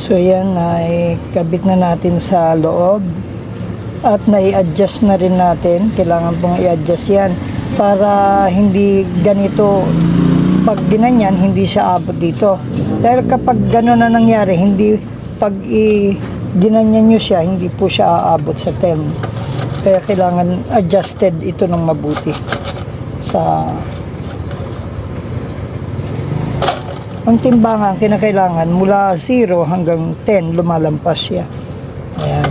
So yan ay kabit na natin sa loob at nai-adjust na rin natin. Kailangan pong i-adjust yan para hindi ganito pag ginanyan hindi siya abot dito. Dahil kapag gano'n na nangyari, hindi pag i ginanyan nyo siya, hindi po siya aabot sa tem. Kaya kailangan adjusted ito ng mabuti sa ang timbangan kinakailangan mula 0 hanggang 10 lumalampas siya. Ayan.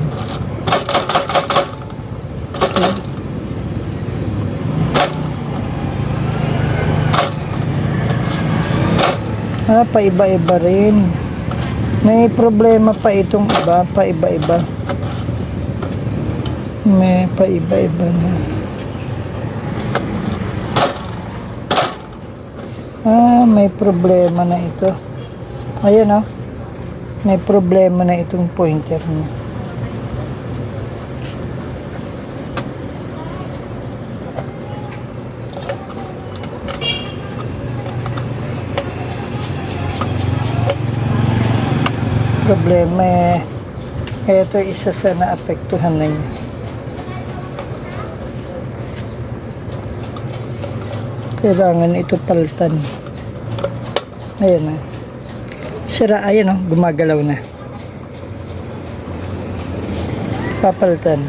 Ah, paiba-iba rin. May problema pa itong iba, paiba-iba. May paiba-iba na. Ah, may problema na ito. Ayan oh. May problema na itong pointer niya. Problema eh. Ito isa sa naapektuhan na niya. Kailangan ito paltan. Ayan na. Sira, ayan o, gumagalaw na. Papaltan.